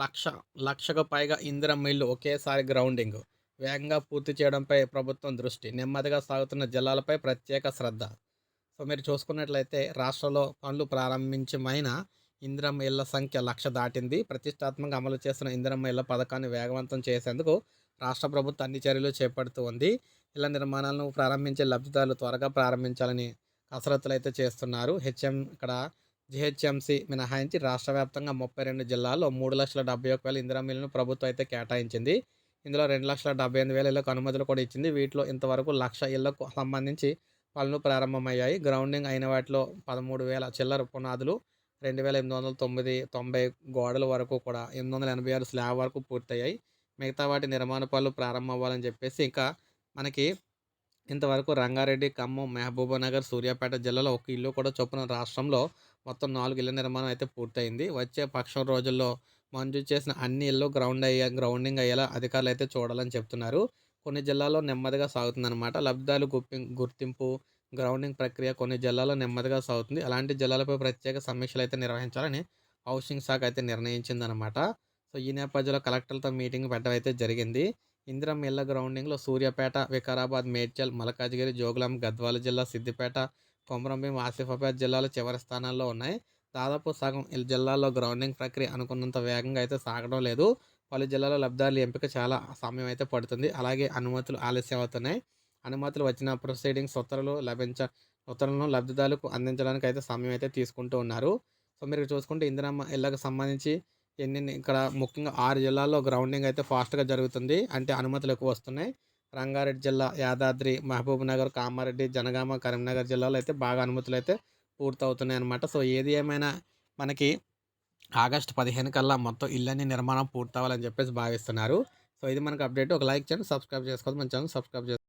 లక్ష లక్షకు పైగా ఇందిరమ్మ ఇల్లు ఒకేసారి గ్రౌండింగ్. వేగంగా పూర్తి చేయడంపై ప్రభుత్వం దృష్టి. నెమ్మదిగా సాగుతున్న జిల్లాలపై ప్రత్యేక శ్రద్ధ. సో మీరు చూసుకున్నట్లయితే రాష్ట్రంలో పనులు ప్రారంభించమైన ఇందిరమ్మ ఇళ్ళ సంఖ్య లక్ష దాటింది. ప్రతిష్టాత్మకంగా అమలు చేస్తున్న ఇందిరమ్మ ఇళ్ళ పథకాన్ని వేగవంతం చేసేందుకు రాష్ట్ర ప్రభుత్వం అన్ని చర్యలు చేపడుతూ ఉంది. ఇళ్ళ నిర్మాణాలను ప్రారంభించే లబ్ధిదారులు త్వరగా ప్రారంభించాలని కసరత్తులు అయితే చేస్తున్నారు. హెచ్ఎం ఇక్కడ జిహెచ్ఎంసీ మినహాయించి రాష్ట్ర వ్యాప్తంగా ముప్పై రెండు జిల్లాల్లో మూడు లక్షల డెబ్బై ఒక వేల ఇందిరా మిల్లును ప్రభుత్వం అయితే కేటాయించింది. ఇందులో రెండు లక్షల డెబ్బై ఎనిమిది వేల ఇళ్ళకు అనుమతులు కూడా ఇచ్చింది. వీటిలో ఇంతవరకు లక్ష ఇళ్ళకు సంబంధించి పనులు ప్రారంభమయ్యాయి. గ్రౌండింగ్ అయిన వాటిలో పదమూడు వేల చిల్లర పునాదులు రెండు వేల ఎనిమిది వందల తొమ్మిది తొంభై గోడల వరకు కూడా ఎనిమిది వందల ఎనభై ఆరు స్లాబ్ వరకు పూర్తయ్యాయి. మిగతా వాటి నిర్మాణ పనులు ప్రారంభం అవ్వాలని చెప్పేసి ఇంకా మనకి ఇంతవరకు రంగారెడ్డి ఖమ్మం మహబూబానగర్ సూర్యాపేట జిల్లాలో ఒక ఇల్లు కూడా చొప్పున రాష్ట్రంలో మొత్తం నాలుగు ఇళ్ళ నిర్మాణం అయితే పూర్తయింది. వచ్చే పక్షం రోజుల్లో మంజూరు చేసిన అన్ని ఇళ్ళు గ్రౌండ్ అయ్యే గ్రౌండింగ్ అయ్యేలా అధికారులు అయితే చూడాలని చెప్తున్నారు. కొన్ని జిల్లాల్లో నెమ్మదిగా సాగుతుందన్నమాట. లబ్ధాలు గుర్తి గుర్తింపు గ్రౌండింగ్ ప్రక్రియ కొన్ని జిల్లాల్లో నెమ్మదిగా సాగుతుంది. అలాంటి జిల్లాలపై ప్రత్యేక సమీక్షలు అయితే నిర్వహించాలని హౌసింగ్ శాఖ అయితే నిర్ణయించిందనమాట సో ఈ నేపథ్యంలో కలెక్టర్లతో మీటింగ్ పెట్టడం అయితే జరిగింది. ఇందిరం ఇళ్ళ గ్రౌండింగ్లో సూర్యాపేట వికారాబాద్ మేడ్చల్ మలకాజ్గిరి జోగులాం గద్వాల జిల్లా సిద్దిపేట కొమరంభీం ఆసిఫాబాద్ జిల్లాలు చివరి స్థానాల్లో ఉన్నాయి. దాదాపు సగం జిల్లాలో జిల్లాల్లో గ్రౌండింగ్ ప్రక్రియ అనుకున్నంత వేగంగా అయితే సాగడం లేదు. పలు జిల్లాలో లబ్ధారుల ఎంపిక చాలా సమయం అయితే పడుతుంది. అలాగే అనుమతులు ఆలస్యం అవుతున్నాయి అనుమతులు వచ్చిన ప్రొసీడింగ్స్ ఉత్తర్వులు లభించ ఉత్తర్వులను లబ్ధిదారులకు అందించడానికి అయితే సమయం అయితే తీసుకుంటూ ఉన్నారు. సో మీరు చూసుకుంటే ఇందిరమ్మ ఇళ్ళకు సంబంధించి ఎన్ని ఇక్కడ ముఖ్యంగా ఆరు జిల్లాల్లో గ్రౌండింగ్ అయితే ఫాస్ట్గా జరుగుతుంది. అంటే అనుమతులు ఎక్కువ వస్తున్నాయి. రంగారెడ్డి జిల్లా యాదాద్రి మహబూబ్ నగర్ కామారెడ్డి జనగామ కరీంనగర్ జిల్లాలో అయితే బాగా అనుమతులు అయితే పూర్తవుతున్నాయి అనమాట సో ఏది ఏమైనా మనకి ఆగస్టు పదిహేను కల్లా మొత్తం ఇళ్ళని నిర్మాణం పూర్తవ్వాలని చెప్పేసి భావిస్తున్నారు. సో ఇది మనకు అప్డేట్. ఒక లైక్ చేయండి సబ్స్క్రైబ్ చేసుకోవాలి మన ఛానల్ సబ్స్క్రైబ్ చేసుకోండి